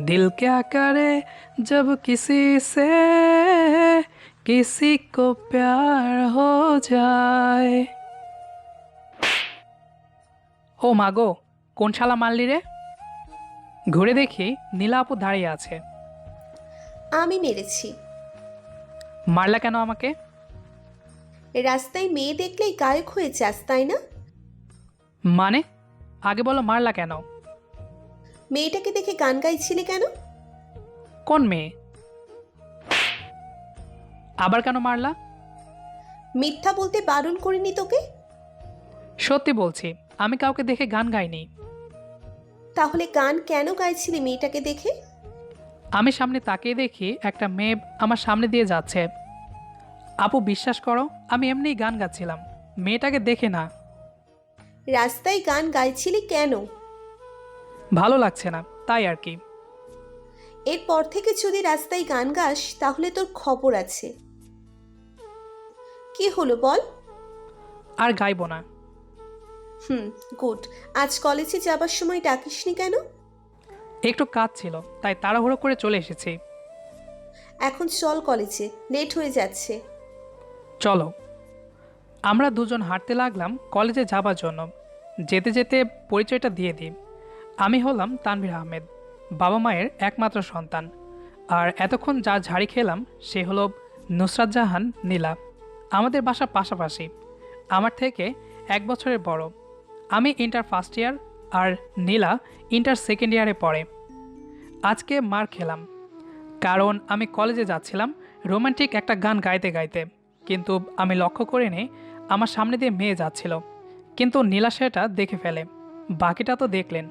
दिल क्या करे जब किसी से किसी को प्यार हो जाए ও মাগো কোন শালা মারলি রে ঘুরে দেখি নীলা আপু দাঁড়িয়ে আছে আমি মেরেছি মারলা কেন আমাকে রাস্তায় মেয়ে দেখলেই গায়ক হয়ে যাস তাই না মানে আগে বলো মারলা কেন মেয়েটাকে দেখে গান গাইছিলে কেন? কোন মেয়ে? আবার কেন মারলা? মিথ্যা বলতে বারণ করিনি তোকে? সত্যি বলছি আমি কাউকে দেখে গান গাইনি। তাহলে গান কেন গাইছিলি মেয়েটাকে দেখে? আমি সামনে তাকিয়ে দেখি একটা মেয়ে আমার সামনে দিয়ে যাচ্ছে। আপু বিশ্বাস করো আমি এমনিই গান গাচ্ছিলাম মেয়েটাকে দেখে না। রাস্তায় গান গাইছিলি কেন? ভালো লাগছে না তাই আর কি। এরপর থেকে যদি রাস্তায় গান গাস তাহলে তোর খবর আছে। কি হলো বল? আর গাইবো না। Hmm good. আজ কলেজে যাবার সময় ডাকিসনি কেন? একটু কাজ ছিল তাই তাড়াহুড়ো করে চলে এসেছি। এখন চল কলেজে লেট হয়ে যাচ্ছে। চলো। আমরা দুজন হাঁটতে লাগলাম কলেজে যাবার জন্য। যেতে যেতে পরিচয়টা দিয়ে দিই। আমি হলাম তানভীর আহমেদ, বাবা মায়ের একমাত্র সন্তান। আর এতক্ষণ যা ঝাড়ি খেলাম, সে হলো নুসরাত জাহান নীলা। আমাদের বাসা পাশাপাশি। আমার থেকে এক বছরের বড়। আমি ইন্টার ফার্স্ট ইয়ার আর নীলা ইন্টার সেকেন্ড ইয়ারে পড়ে। আজকে মার খেলাম। কারণ আমি কলেজে যাচ্ছিলাম রোমান্টিক একটা গান গাইতে গাইতে। কিন্তু আমি লক্ষ্য করিনি আমার সামনে দিয়ে মেয়ে যাচ্ছিল। কিন্তু নীলা সেটা দেখে ফেলে। বাকিটা তো দেখলেন।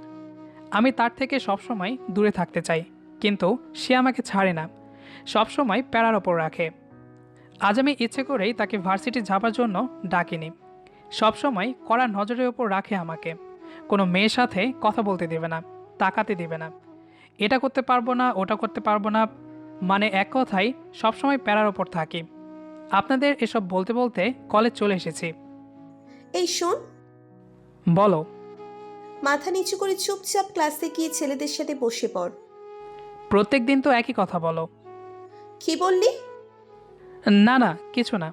আমি তার থেকে সবসময় দূরে থাকতে চাই কিন্তু সে আমাকে ছাড়ে না। সবসময় প্যারার ওপর রাখে। আজ আমি ইচ্ছে করেই তাকে ভার্সিটি যাবার জন্য ডাকিনি। সবসময় কড়া নজরের ওপর রাখে আমাকে। কোনো মেয়ের সাথে কথা বলতে দেবে না তাকাতে দেবে না। এটা করতে পারব না ওটা করতে পারব না মানে এক কথাই সবসময় প্যারার ওপর থাকি। আপনাদের এসব বলতে বলতে কলেজ চলে এসেছি। এই শোন। বলো। মাথা নিচু করে চুপচাপ ক্লাসে গিয়ে ছেলেদের সাথে বসে পড়। প্রত্যেক দিন তো একই কথা বলো। কি বললি? না না কিছু না।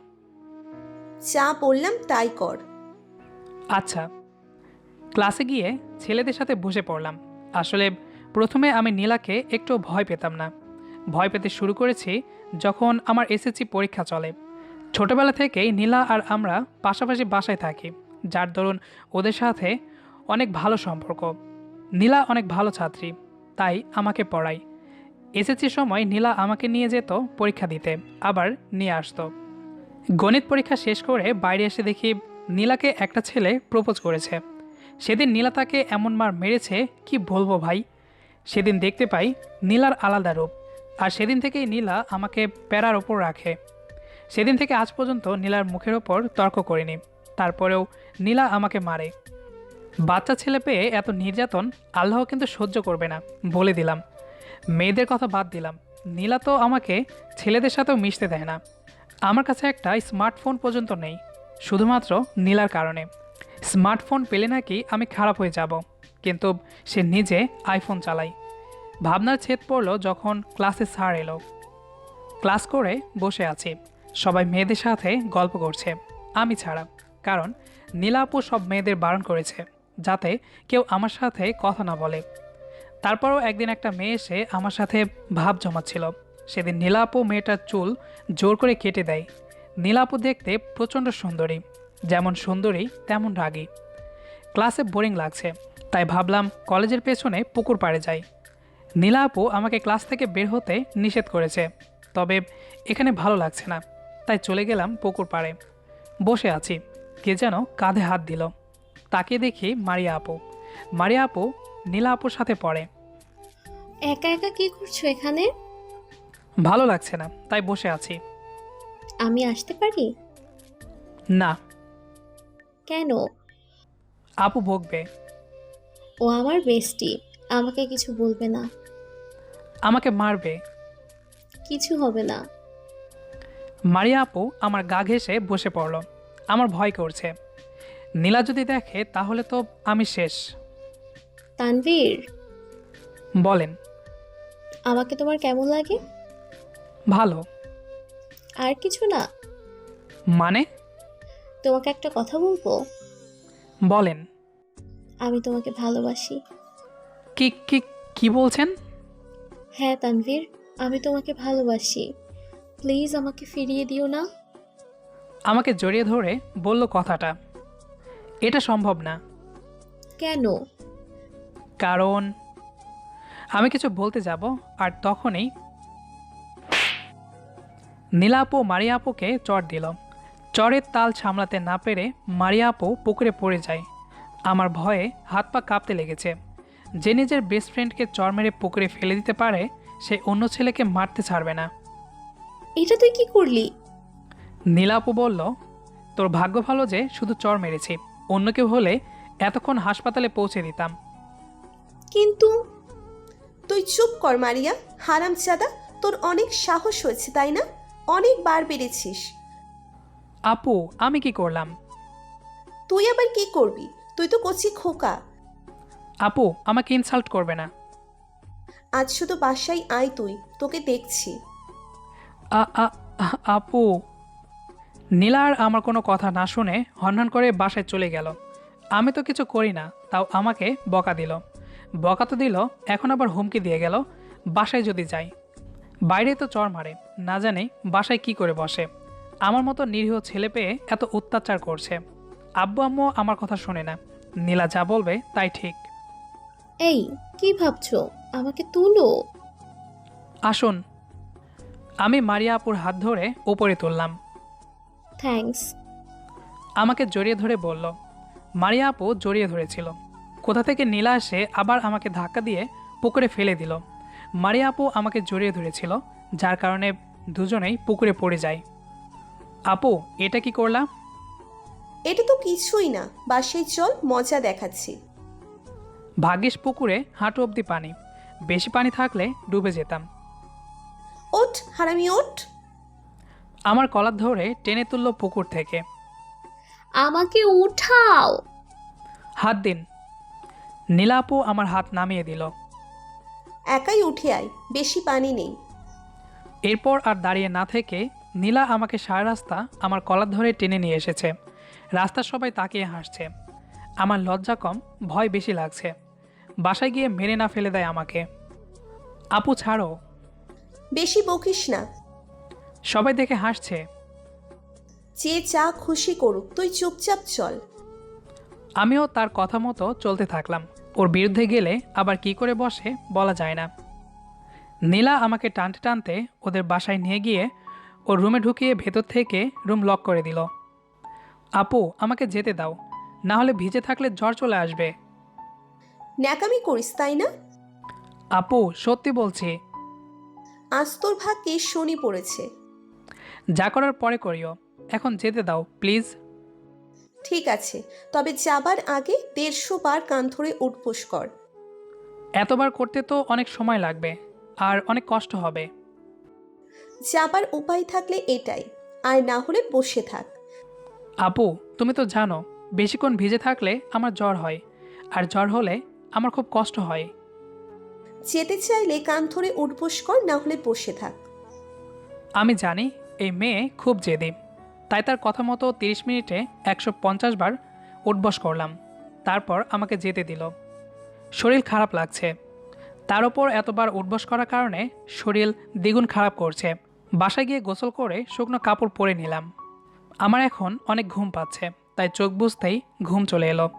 যা বললাম তাই কর। আচ্ছা ক্লাসে গিয়ে ছেলেদের সাথে বসে পড়লাম। আসলে প্রথমে আমি নীলাকে একটু ভয় পেতাম না। ভয় পেতে শুরু করেছি যখন আমার এসএসসি পরীক্ষা চলে। ছোটবেলা থেকেই নীলা আর আমরা পাশাপাশি বাসায় থাকি যার দরুন ওদের সাথে অনেক ভালো সম্পর্ক। নীলা অনেক ভালো ছাত্রী, তাই আমাকে পড়ায়। এসএসসির সময় নীলা আমাকে নিয়ে যেত পরীক্ষা দিতে, আবার নিয়ে আসতো। গণিত পরীক্ষা শেষ করে বাইরে এসে দেখি নীলাকে একটা ছেলে প্রপোজ করেছে। সেদিন নীলা তাকে এমন মার মেরেছে, কি বলব ভাই? সেদিন দেখতে পাই নীলার আলাদা রূপ, আর সেদিন থেকেই নীলা আমাকে প্যারার ওপর রাখে। সেদিন থেকে আজ পর্যন্ত নীলার মুখের ওপর তর্ক করিনি, তারপরেও নীলা আমাকে মারে। বাচ্চা ছেলে পেয়ে এত নির্যাতন আল্লাহ কিন্তু সহ্য করবে না, বলে দিলাম। মেয়েদের কথা বাদ দিলাম। নীলা তো আমাকে ছেলেদের সাথেও মিশতে দেয় না। আমার কাছে একটা স্মার্টফোন পর্যন্ত নেই, শুধুমাত্র নীলার কারণে। স্মার্টফোন পেলে নাকি আমি খারাপ হয়ে যাব, কিন্তু সে নিজে আইফোন চালায় ভাবনার ছেদ পড়ল যখন ক্লাসে স্যার এলো। ক্লাস করে বসে আছি। সবাই মেয়েদের সাথে গল্প করছে। আমি ছাড়া, কারণ নীলা আপু সব মেয়েদের বারণ করেছে। যাতে কেউ আমার সাথে কথা না বলে। তারপরও একদিন একটা মেয়ে এসে আমার সাথে ভাব জমাচ্ছিল। সেদিন নীলা আপু মেয়েটার চুল জোর করে কেটে দেয়। নীলা আপু দেখতে প্রচণ্ড সুন্দরী, যেমন সুন্দরী তেমন রাগী। ক্লাসে বোরিং লাগছে, তাই ভাবলাম কলেজের পেছনে পুকুর পাড়ে যাই। নীলা আপু আমাকে ক্লাস থেকে বের হতে নিষেধ করেছে, তবে এখানে ভালো লাগছে না, তাই চলে গেলাম পুকুর পাড়ে। বসে আছি, কে যেন কাঁধে হাত দিল। তাকিয়ে দেখি মারিয়া আপু। মারিয়া আপু নীলা আপুর সাথে পড়ে। একা একা কি করছ এখানে? ভালো লাগছে না তাই বসে আছি। আমি আসতে পারি? না। কেন? আপু ভোগবে ও আমার বেস্টি আমাকে কিছু বলবে না। আমাকে মারবে। কিছু হবে না। মারিয়া আপু আমার গা ঘেসে বসে পড়ল। আমার ভয় করছে। নীলা যদি দেখে তাহলে তো আমি শেষ। তানভীর? বলেন। আমাকে তোমার কেমন লাগে? ভালো। আর কিছু না। মানে? তোমাকে একটা কথা বলব? বলেন। আমি তোমাকে ভালোবাসি। কি কি কি বলছেন? হ্যাঁ তানভীর আমি তোমাকে ভালোবাসি। প্লিজ আমাকে ফিরিয়ে দিও না। আমাকে জড়িয়ে ধরে বলল কথাটা। এটা সম্ভব না। কেন? কারণ আমি কিছু বলতে যাব আর তখনই নীলা আপু মারিয়া আপুকে চর দিল। চরের তাল সামলাতে না পেরে মারিয়া আপু পুকুরে পড়ে যায়। আমার ভয়ে হাত পা কাঁপতে লেগেছে। যে নিজের বেস্ট ফ্রেন্ডকে চর মেরে পুকুরে ফেলে দিতে পারে সে অন্য ছেলেকে মারতে ছাড়বে না। এটা তুই কি করলি? নীলা আপু বলল তোর ভাগ্য ভালো যে শুধু চর মেরেছি। অন্য কেউ হলে এতক্ষণ হাসপাতালে পৌঁছে দিতাম কিন্তু তুই চুপ কর মারিয়া হারাম চাদা তোর অনেক সাহস হয়েছে তাই না? অনেক বার বেড়েছিস। আপু আমি কি করলাম? তুই আবার কি করবি? তুই তো কচি খোকা। আপু আমাকে ইনসাল্ট করবে না। আজ শুধু বাসায় আয় তুই তোকে দেখছি। আ- আ- আ- আপু নীলা আর আমার কোনো কথা না শুনে হনহন করে বাসায় চলে গেল। আমি তো কিছু করি না তাও আমাকে বকা দিল। বকা তো দিল এখন আবার হুমকি দিয়ে গেল বাসায় যদি যাই। বাইরে তো চর মারে না জানি বাসায় কি করে বসে। আমার মতো নিরীহ ছেলে পেয়ে এত অত্যাচার করছে। আব্বু আম্মু আমার কথা শোনে না নীলা যা বলবে তাই ঠিক। এই কি ভাবছ? আমাকে তুলো। আসুন। আমি মারিয়া আপুর হাত ধরে উপরে তুললাম। থ্যাঙ্কস আমাকে জড়িয়ে ধরে বলল মারিয়া আপু জড়িয়ে ধরেছিল। কোথা থেকে নীলা এসে আবার আমাকে ধাক্কা দিয়ে পুকুরে ফেলে দিল। মারিয়া আপু আমাকে জড়িয়ে ধরেছিল যার কারণে দুজনেই পুকুরে পড়ে যায় আপু এটা কি করলাম? এটা তো কিছুই না। বাসায় চল মজা দেখাচ্ছি। ভাগ্যিস পুকুরে হাঁটু অবধি পানি। বেশি পানি থাকলে ডুবে যেতাম। ওঠ হারামি ওঠ। আমার কলার ধরে টেনে তুলল পুকুর থেকে। আমাকে উঠাও। হাত দিন। নীলা আপু আমার হাত নামিয়ে দিল। একাই উঠে আয় বেশি পানি নেই। এরপর আর দাঁড়িয়ে না থেকে নীলা আমাকে সারা রাস্তা আমার কলার ধরে টেনে নিয়ে এসেছে। রাস্তার সবাই তাকিয়ে হাসছে। আমার লজ্জা কম ভয় বেশি লাগছে। বাসায় গিয়ে মেরে না ফেলে দেয় আমাকে। আপু ছাড়ো। বেশি বকিস না সবাই দেখে হাসছে। যে যা খুশি করুক তুই চুপচাপ চল। আমিও তার কথা মতো চলতে থাকলাম। ওর বিরুদ্ধে গেলে আবার কি করে বসে বলা যায় না। নীলা আমাকে টানতে টানতে ওদের বাসায় নিয়ে গিয়ে ওর রুমে ঢুকিয়ে ভেতর থেকে রুম লক করে দিল। আপু আমাকে যেতে দাও না হলে ভিজে থাকলে জ্বর চলে আসবে। ন্যাকামি করিস তাই না? আপু সত্যি বলছি। আজ তোর ভাগ্যে শনি পড়েছে। যা করার পরে করিও। এখন যেতে দাও প্লিজ। ঠিক আছে তবে যাবার আগে দেড়শো বার কান ধরে উঠবোস কর এতবার করতে তো অনেক সময় লাগবে আর অনেক কষ্ট হবে। যাবার উপায় থাকলে এটাই আর না হলে বসে থাক। আপু তুমি তো জানো বেশিক্ষণ ভিজে থাকলে আমার জ্বর হয় আর জ্বর হলে আমার খুব কষ্ট হয়। যেতে চাইলে কান ধরে উঠবোস কর না হলে বসে থাক। আমি জানি এই মেয়ে খুব জেদি। তাই তার কথা মতো তিরিশ মিনিটে একশো পঞ্চাশ বার উঠবস করলাম। তারপর আমাকে যেতে দিল। শরীর খারাপ লাগছে। তার ওপর এতবার উঠবস করার কারণে শরীর দ্বিগুণ খারাপ করছে। বাসায় গিয়ে গোসল করে শুকনো কাপড় পরে নিলাম। আমার এখন অনেক ঘুম পাচ্ছে, তাই চোখ বুঝতেই ঘুম চলে এলো।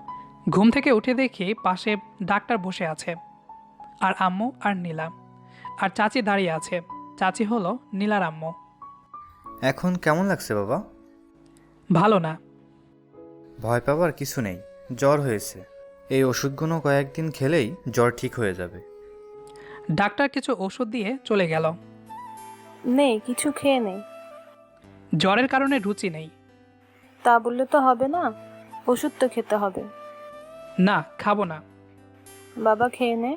ঘুম থেকে উঠে দেখি পাশে ডাক্তার বসে আছে। আর আম্মু আর নীলা। আর চাচি দাঁড়িয়ে আছে। চাচি হলো নীলার আম্মু। এখন কেমন লাগছে বাবা? ভালো না। ভয় পাবার কিছু নেই জ্বর হয়েছে। এই ওষুধগুলো কয়েকদিন খেলেই জ্বর ঠিক হয়ে যাবে। ডাক্তার কিছু ওষুধ দিয়ে চলে গেল। নেই কিছু খেয়ে নেই। জ্বরের কারণে রুচি নেই। তা বললে তো হবে না ওষুধ তো খেতে হবে। না খাব না। বাবা খেয়ে নে।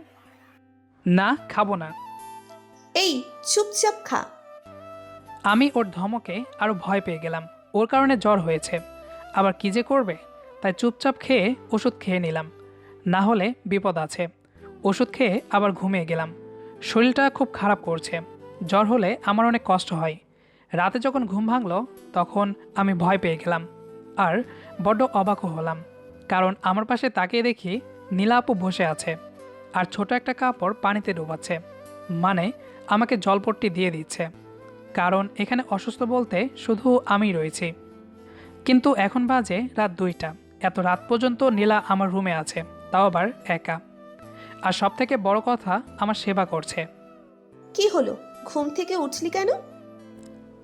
না খাব না। এই চুপচাপ খা। আমি ওর ধমকে আরও ভয় পেয়ে গেলাম। ওর কারণে জ্বর হয়েছে। আবার কী যে করবে? তাই চুপচাপ খেয়ে ওষুধ খেয়ে নিলাম। না হলে বিপদ আছে। ওষুধ খেয়ে আবার ঘুমিয়ে গেলাম। শরীরটা খুব খারাপ করছে। জ্বর হলে আমার অনেক কষ্ট হয়। রাতে যখন ঘুম ভাঙলো, তখন আমি ভয় পেয়ে গেলাম। আর বড্ড অবাকও হলাম। কারণ আমার পাশে তাকিয়ে দেখি নীলাপু বসে আছে। আর ছোট একটা কাপড় পানিতে ডোবাচ্ছে। মানে আমাকে জলপট্টি দিয়ে দিচ্ছে। কারণ এখানে অসুস্থ বলতে শুধু আমি রয়েছি। কিন্তু এখন বাজে রাত দুইটা। এত রাত পর্যন্ত নীলা আমার রুমে আছে তাও আবার একা। আর সব থেকে বড় কথা আমার সেবা করছে। কি হলো? ঘুম থেকে উঠলি কেন?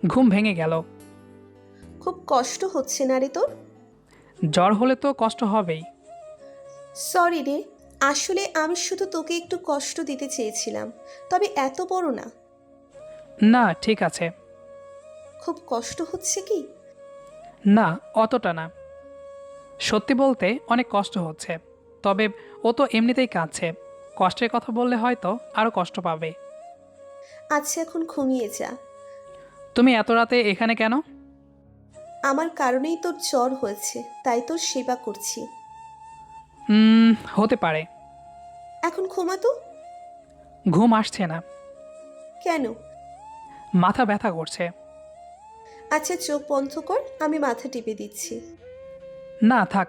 ঘুম ভেঙে গেল। খুব কষ্ট হচ্ছে না রে তোর? জ্বর হলে তো কষ্ট হবেই। সরি রে আসলে আমি শুধু তোকে একটু কষ্ট দিতে চেয়েছিলাম। তবে এত বড় না। না ঠিক আছে। খুব কষ্ট হচ্ছে কি? না অতটা না। সত্যি বলতে অনেক কষ্ট হচ্ছে। তবে ও তো এমনিতেই কাঁদছে। কষ্টের কথা বললে হয়তো আরও কষ্ট পাবে। আচ্ছা এখন ঘুমিয়ে যা। তুমি এত রাতে এখানে কেন? আমার কারণেই তোর জ্বর হয়েছে তাই তোর সেবা করছি। উম, হতে পারে। এখন ঘুমাতো ঘুম আসছে না। কেন? মাথা ব্যথা করছে। আচ্ছা চোখ বন্ধ কর আমি মাথা টিপে দিচ্ছি। না থাক।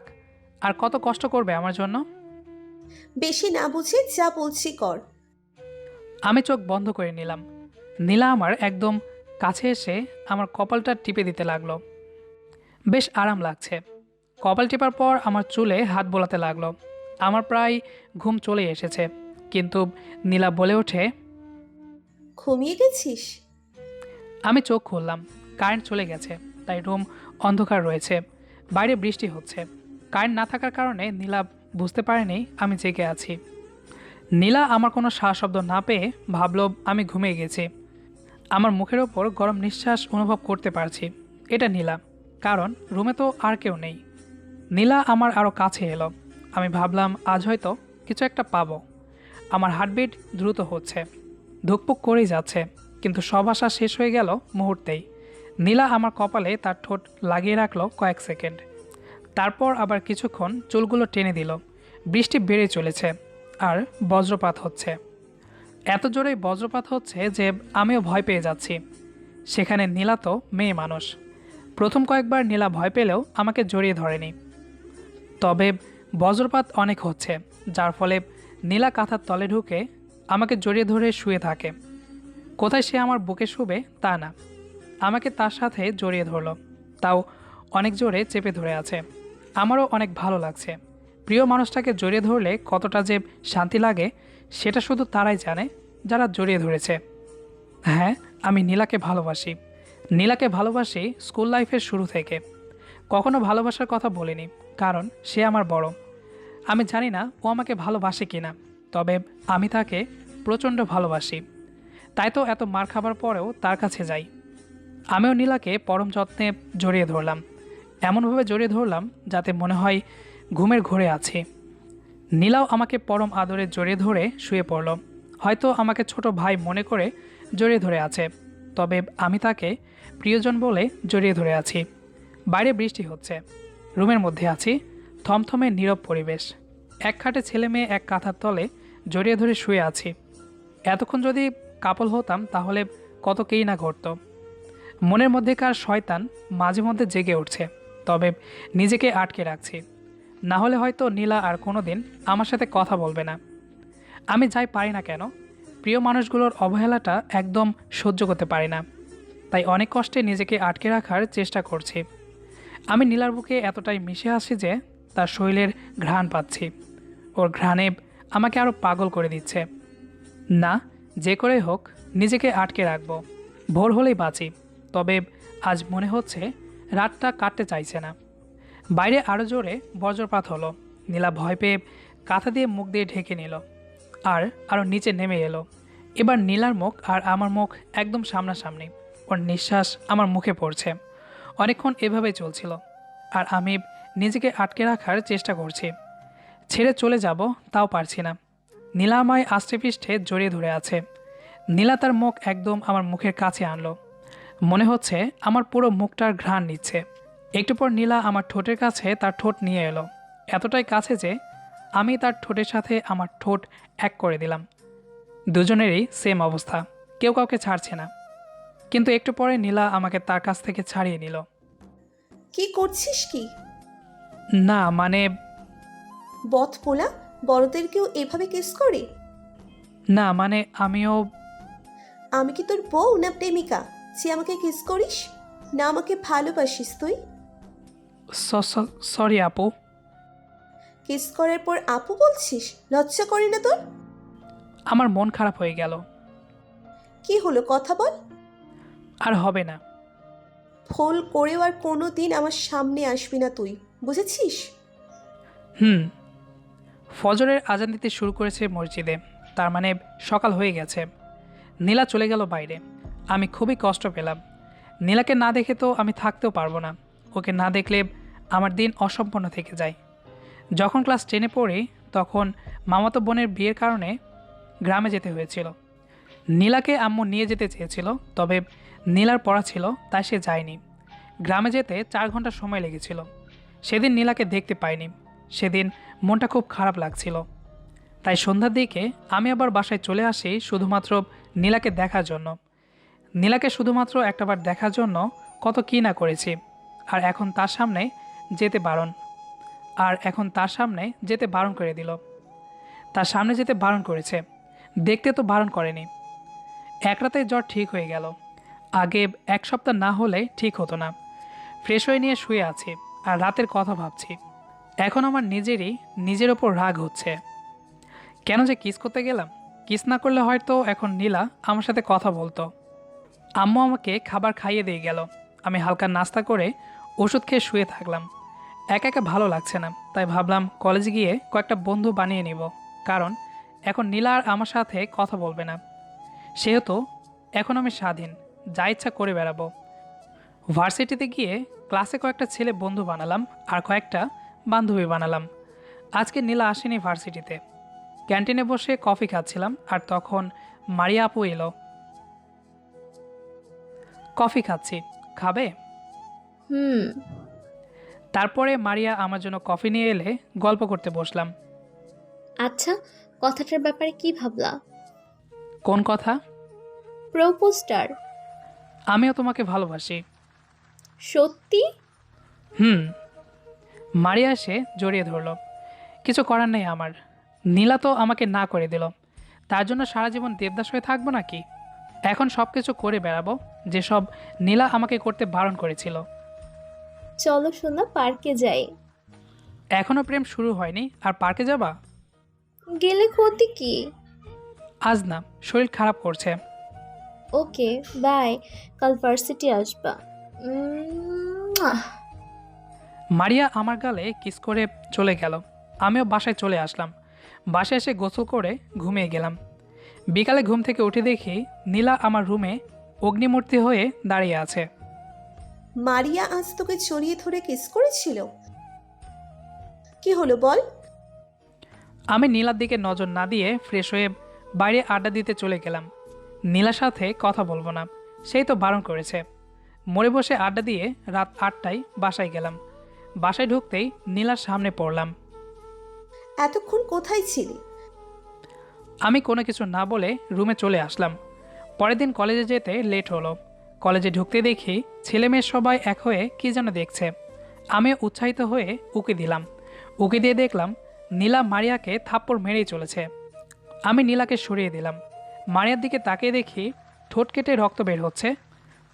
আর কত কষ্ট করবে আমার জন্য? বেশি না বুঝে যা বলছি কর। আমি চোখ বন্ধ করে নিলাম। নীলা আমার একদম কাছে এসে আমার কপালটা টিপে দিতে লাগল। বেশ আরাম লাগছে। কপাল টিপার পর আমার চুলে হাত বোলাতে লাগল। আমার প্রায় ঘুম চলে এসেছে। কিন্তু নীলা বলে ওঠে ঘুমিয়ে গেছিস? আমি চোখ খুললাম। কারেন্ট চলে গেছে, তাই রুম অন্ধকার রয়েছে। বাইরে বৃষ্টি হচ্ছে। কারেন্ট না থাকার কারণে নীলা বুঝতে পারেনি আমি জেগে আছি। নীলা আমার কোনো সাহ শব্দ না পেয়ে ভাবল, আমি ঘুমিয়ে গেছি। আমার মুখের ওপর গরম নিঃশ্বাস অনুভব করতে পারছি। এটা নীলা। কারণ রুমে তো আর কেউ নেই। নীলা আমার আরও কাছে এলো। আমি ভাবলাম, আজ হয়তো কিছু একটা পাবো। আমার হার্টবিট দ্রুত হচ্ছে। ধুকপুক করেই যাচ্ছে। কিন্তু সব আশা শেষ হয়ে গেল মুহূর্তেই। নীলা আমার কপালে তার ঠোঁট লাগিয়ে রাখল কয়েক সেকেন্ড। তারপর আবার কিছুক্ষণ চুলগুলো টেনে দিল। বৃষ্টি বেড়ে চলেছে আর বজ্রপাত হচ্ছে। এত জোরে বজ্রপাত হচ্ছে যে আমিও ভয় পেয়ে যাচ্ছি। সেখানে নীলা তো মেয়ে মানুষ। প্রথম কয়েকবার নীলা ভয় পেলেও আমাকে জড়িয়ে ধরেনি। তবে বজ্রপাত অনেক হচ্ছে, যার ফলে নীলা কাঁথার তলে ঢুকে আমাকে জড়িয়ে ধরে শুয়ে থাকে। কোথায় সে আমার বুকে শুবে, তা না। আমাকে তার সাথে জড়িয়ে ধরলো। তাও অনেক জোরে চেপে ধরে আছে। আমারও অনেক ভালো লাগছে। প্রিয় মানুষটাকে জড়িয়ে ধরলে কতটা যে শান্তি লাগে, সেটা শুধু তারাই জানে, যারা জড়িয়ে ধরেছে। হ্যাঁ আমি নীলাকে ভালোবাসি। নীলাকে ভালোবাসি স্কুল লাইফের শুরু থেকে। কখনো ভালোবাসার কথা বলিনি, কারণ সে আমার বড়। আমি জানি না ও আমাকে ভালোবাসে কিনা, তবে আমি তাকে প্রচণ্ড ভালোবাসি। তাই তো এত মার খাবার পরেও তার কাছে যাই। আমিও নীলাকে পরম যত্নে জড়িয়ে ধরলাম। এমনভাবে জড়িয়ে ধরলাম যাতে মনে হয় ঘুমের ঘোরে আছি। নীলাও আমাকে পরম আদরে জড়িয়ে ধরে শুয়ে পড়ল। হয়তো আমাকে ছোট ভাই মনে করে জড়িয়ে ধরে আছে। তবে আমি তাকে প্রিয়জন বলে জড়িয়ে ধরে আছি। বাইরে বৃষ্টি হচ্ছে। রুমের মধ্যে আছি। থমথমে নীরব পরিবেশ। এক খাটে ছেলে মেয়ে এক কাঁথার তলে জড়িয়ে ধরে শুয়ে আছি। এতক্ষণ যদি কাপল হতাম, তাহলে কত কেই না ঘটতো। মনের মধ্যেকার শয়তান মাঝে মধ্যে জেগে উঠছে, তবে নিজেকে আটকে রাখছি। না হলে হয়তো নীলা আর কোনো দিন আমার সাথে কথা বলবে না। আমি যাই পারি না কেন, প্রিয় মানুষগুলোর অবহেলাটা একদম সহ্য করতে পারি না। তাই অনেক কষ্টে নিজেকে আটকে রাখার চেষ্টা করছি। আমি নীলার বুকে এতটাই মিশে আসি যে তার শরীরের ঘ্রাণ পাচ্ছি। ওর ঘ্রাণে আমাকে আরও পাগল করে দিচ্ছে। না যে করে হোক, নিজেকে আটকে রাখব। ভোর হলেই বাঁচি। তবে আজ মনে হচ্ছে রাতটা কাটতে চাইছে না। বাইরে আরও জোরে বজ্রপাত হলো। নীলা ভয় পেয়ে কাঁথা দিয়ে মুখ দিয়ে ঢেকে নিল। আর আরও নিচে নেমে এলো। এবার নীলার মুখ আর আমার মুখ একদম সামনাসামনি। ওর নিঃশ্বাস আমার মুখে পড়ছে। অনেকক্ষণ এভাবেই চলছিল। আর আমি নিজেকে আটকে রাখার চেষ্টা করছি। ছেড়ে চলে যাব, তাও পারছি না। নীলা আমায় আষ্টে পৃষ্ঠে জড়িয়ে ধরে আছে। নীলা তার মুখ একদম আমার মুখের কাছে আনলো। মনে হচ্ছে আমার পুরো মুখটার ঘ্রাণ নিচ্ছে। একটু পর নীলা আমার ঠোঁটের কাছে তার ঠোঁট নিয়ে এলো। এতটাই কাছে যে আমি তার ঠোঁটের সাথে আমার ঠোঁট এক করে দিলাম। দুজনেরই সেম অবস্থা কেউ কাউকে ছাড়ছে না। কিন্তু একটু পরে নীলা আমাকে তার কাছ থেকে ছাড়িয়ে নিল। কি করছিস কি? না মানে বথ পোলা বড়দেরকেও এভাবে কিস করে? না মানে আমিও আমি কি তোর বউ না প্রেমিকা? যে আমাকে কিস করিস? না আমাকে ভালোবাসিস তুই? সরি আপু। কিস করার পর আপু বলছিস? লজ্জা করে না তোর? আমার মন খারাপ হয়ে গেল। কি হলো কথা বল। আর হবে না। ফোল করেও আর কোনো দিন আমার সামনে আসবি না তুই বুঝেছিস? হুম ফজরের আজান দিতে শুরু করেছে মসজিদে। তার মানে সকাল হয়ে গেছে। নীলা চলে গেল বাইরে। আমি খুবই কষ্ট পেলাম। নীলাকে না দেখে তো আমি থাকতেও পারব না। ওকে না দেখলে আমার দিন অসম্পন্ন থেকে যায়। যখন ক্লাস টেনে পড়ি, তখন মামাতো বোনের বিয়ের কারণে গ্রামে যেতে হয়েছিল। নীলাকে আম্মু নিয়ে যেতে চেয়েছিল, তবে নীলার পড়া ছিল, তাই সে যায়নি। গ্রামে যেতে চার ঘণ্টা সময় লেগেছিল। সেদিন নীলাকে দেখতে পাইনি। সেদিন মনটা খুব খারাপ লাগছিল। তাই সন্ধ্যার দিকে আমি আবার বাসায় চলে আসি শুধুমাত্র নীলাকে দেখার জন্য। নীলাকে শুধুমাত্র একটাবার দেখার জন্য কত কী না করেছি, আর এখন তার সামনে যেতে বারণ, আর এখন তার সামনে যেতে বারণ করে দিল। তার সামনে যেতে বারণ করেছে, দেখতে তো বারণ করেনি। এক রাতে জ্বর ঠিক হয়ে গেল, আগে এক সপ্তাহ না হলে ঠিক হতো না। ফ্রেশ হয়ে নিয়ে শুয়ে আছি, আর রাতের কথা ভাবছি। এখন আমার নিজেরই নিজের ওপর রাগ হচ্ছে। কেন যে কিস করতে গেলাম? কিস না করলে হয়তো এখন নীলা আমার সাথে কথা বলতো। আম্মু আমাকে খাবার খাইয়ে দিয়ে গেল। আমি হালকা নাস্তা করে ওষুধ খেয়ে শুয়ে থাকলাম। একা একা ভালো লাগছে না, তাই ভাবলাম কলেজে গিয়ে কয়েকটা বন্ধু বানিয়ে নিব। কারণ এখন নীলা আর আমার সাথে কথা বলবে না। সেহেতু এখন আমি স্বাধীন, যা ইচ্ছা করে বেড়াবো। ভার্সিটিতে গিয়ে ক্লাসে কয়েকটা ছেলে বন্ধু বানালাম আর কয়েকটা বান্ধবী বানালাম। আজকে নীলা আসেনি ভার্সিটিতে। ক্যান্টিনে বসে কফি খাচ্ছিলাম আর তখন মারিয়া আপু এলো। কফি খাচ্ছি খাবে? হুম। তারপরে মারিয়া আমার জন্য কফি নিয়ে এলে গল্প করতে বসলাম। আচ্ছা কথাটার ব্যাপারে কি ভাবলা? কোন কথা? প্রপোজটার আমিও তোমাকে ভালোবাসি। সত্যি? হুম। মারিয়া এসে জড়িয়ে ধরলো। কিছু করার নেই আমার। নীলা তো আমাকে না করে দিল। তার জন্য সারা জীবন দেবদাস হয়ে থাকব নাকি? এখন সব কিছু করে বেড়াবো যেসব নীলা আমাকে করতে বারণ করেছিল। চলো শোনা পার্কে যাই। এখনও প্রেম শুরু হয়নি আর পার্কে যাবা? গেলে ক্ষতি কি? আজ না শরীর খারাপ করছে। Okay bye. কাল ভার্সিটি আসবা। উম, আহ। মারিয়া আমার গালে কিস করে চলে গেল। আমিও বাসায় চলে আসলাম। বাসায় এসে গোসল করে ঘুমিয়ে গেলাম। বিকালে ঘুম থেকে উঠে দেখি নীলা আমার রুমে অগ্নিমূর্তি হয়ে দাঁড়িয়ে আছে। মারিয়া আজ তোকে চড়িয়ে ধরে কিস করেছিল? কি হলো বল? আমি নীলার দিকে নজর না দিয়ে ফ্রেশ হয়ে বাইরে আড্ডা দিতে চলে গেলাম। নীলার সাথে কথা বলব না সেই তো বারণ করেছে। মরে বসে আড্ডা দিয়ে রাত আটটায় বাসায় গেলাম। বাসায় ঢুকতেই নীলার সামনে পড়লাম। এতক্ষণ কোথায় ছিলি? আমি কোনো কিছু না বলে রুমে চলে আসলাম। পরের দিন কলেজে যেতে লেট হলো। কলেজে ঢুকতে দেখি ছেলে মেয়ে সবাই এক হয়ে কী যেন দেখছে। আমি উৎসাহিত হয়ে উকি দিলাম। উকি দিয়ে দেখলাম নীলা মারিয়াকে থাপ্পড় মেরেই চলেছে। আমি নীলাকে সরিয়ে দিলাম। মারিয়ার দিকে তাকিয়ে দেখি ঠোঁট কেটে রক্ত বের হচ্ছে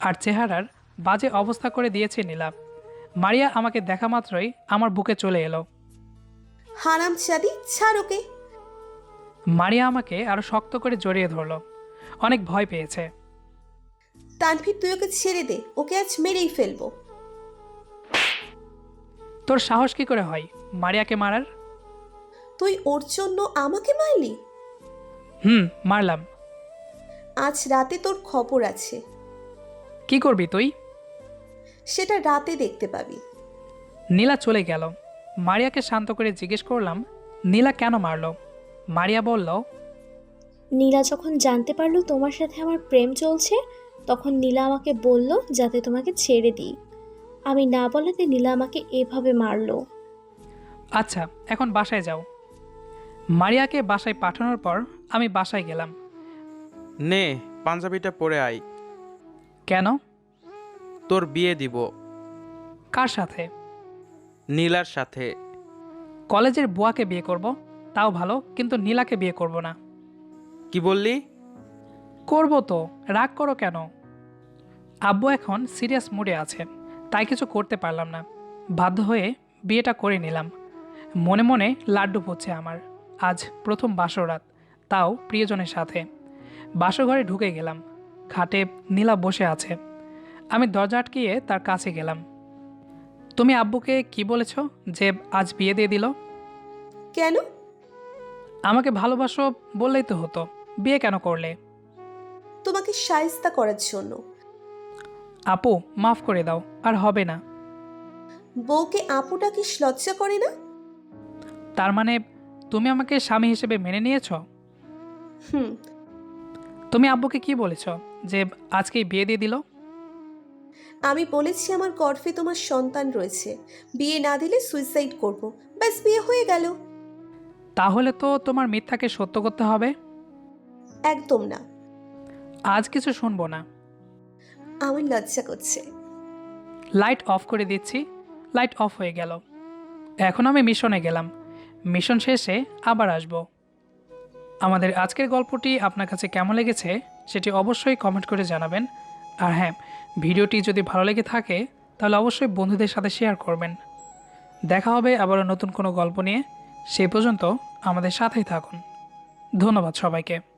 আর চেহারার বাজে অবস্থা করে দিয়েছে নীলা। মারিয়া আমাকে দেখা মাত্রই আমার বুকে চলে এলো। হারাম চাঁদি ছাড় ওকে। মারিয়া আমাকে আরও শক্ত করে জড়িয়ে ধরলো। অনেক ভয় পেয়েছে। তানভীর তুই ওকে ছেড়ে দে। ওকে আজ মেরেই ফেলব। তোর সাহস কি করে হয় মারিয়াকে মারার? তুই ওর জন্য আমাকে মারলি? হুম মারলাম। আজ রাতে তোর খবর আছে। কি করবি তুই? সেটা রাতে দেখতে পাবি। নীলা চলে গেল। মারিয়াকে শান্ত করে জিজ্ঞেস করলাম নীলা কেন মারলো? মারিয়া বলল নীলা যখন জানতে পারল তোমার সাথে আমার প্রেম চলছে তখন নীলা আমাকে বলল যাতে তোমাকে ছেড়ে দিই। আমি না বলাতে নীলা আমাকে এভাবে মারলো। আচ্ছা এখন বাসায় যাও। মারিয়াকে বাসায় পাঠানোর পর আমি বাসায় গেলাম। নে পাঞ্জাবিটা পরে আয়। কেন? তোর বিয়ে দিব। কার সাথে? নীলার সাথে। কলেজের বুয়াকে বিয়ে করব তাও ভালো কিন্তু নীলাকে বিয়ে করব না। কি বললি? করব তো রাগ করো কেন? আব্বু এখন সিরিয়াস মুডে আছে তাই কিছু করতে পারলাম না। বাধ্য হয়ে বিয়েটা করে নিলাম। মনে মনে লাড্ডু পড়ছে আমার। আজ প্রথম বাসরাত তাও প্রিয়জনের সাথে। বাসঘরে ঢুকে গেলাম। খাটে নীলা বসে আছে। আমি দরজা আটকিয়ে তার কাছে গেলাম। তুমি আব্বুকে কি বলেছ যে আজ বিয়ে দিয়ে দিল? কেন? আমাকে ভালোবাসো বললেই তো হতো। বিয়ে কেন করলে? তোমাকে সায়স্তা করার জন্য। আপু মাফ করে দাও আর হবে না। বউকে আপুটা কি লজ্জা করে না? তার মানে তুমি আমাকে স্বামী হিসেবে মেনে নিয়েছ? হুম। তুমি আব্বুকে কি বলেছ যে আজকেই বিয়ে দিয়ে দিল? আমি বলেছি আমার গর্ভে তোমার সন্তান রয়েছে। বিয়ে না দিলে সুইসাইড করব। ব্যাস বিয়ে হয়ে গেল। তাহলে তো তোমার মিথ্যাকে সত্য করতে হবে? একদম না। আজ কিছু শুনব না। আমার লজ্জা করছে। লাইট অফ করে দিচ্ছি। লাইট অফ হয়ে গেল। এখন আমি মিশনে গেলাম। মিশন শেষে আবার আসব। আমাদের আজকের গল্পটি আপনার কাছে কেমন লেগেছে সেটি অবশ্যই কমেন্ট করে জানাবেন। আর হ্যাঁ ভিডিওটি যদি ভালো লেগে থাকে, তাহলে অবশ্যই বন্ধুদের সাথে শেয়ার করবেন। দেখা হবে আবারও নতুন কোনো গল্প নিয়ে। সে পর্যন্ত আমাদের সাথেই থাকুন। ধন্যবাদ সবাইকে।